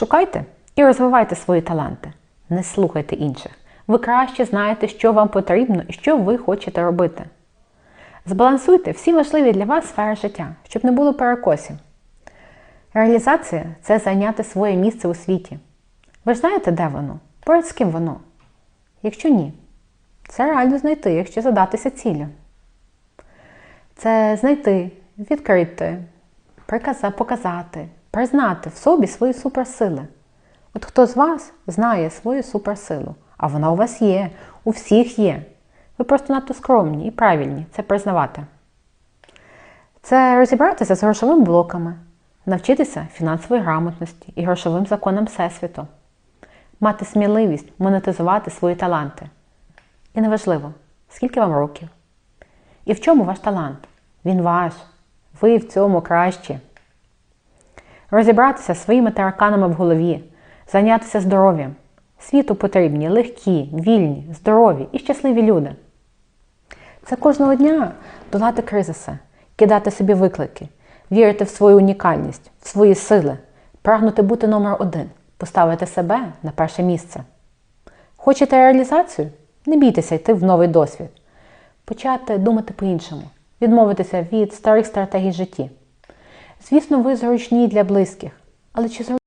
Шукайте і розвивайте свої таланти. Не слухайте інших. Ви краще знаєте, що вам потрібно і що ви хочете робити. Збалансуйте всі важливі для вас сфери життя, щоб не було перекосів. Реалізація це зайняти своє місце у світі. Ви ж знаєте, де воно? Поряд з ким воно? Якщо ні, це реально знайти, якщо задатися цілі. Це знайти, відкрити, показати, признати в собі свої суперсили. От хто з вас знає свою суперсилу, а вона у вас є, у всіх є. Ви просто надто скромні і правильні це признавати. Це розібратися з грошовими блоками, навчитися фінансової грамотності і грошовим законам Всесвіту, мати сміливість монетизувати свої таланти. І неважливо, скільки вам років. І в чому ваш талант? Він ваш. Ви в цьому кращі. Розібратися своїми тараканами в голові, зайнятися здоров'ям. Світу потрібні легкі, вільні, здорові і щасливі люди. Це кожного дня долати кризиси, кидати собі виклики, вірити в свою унікальність, в свої сили, прагнути бути номер один, поставити себе на перше місце. Хочете реалізацію? Не бійтеся йти в новий досвід. Почати думати по-іншому, відмовитися від старих стратегій житті. Звісно, ви зручні для близьких, але чи зручні?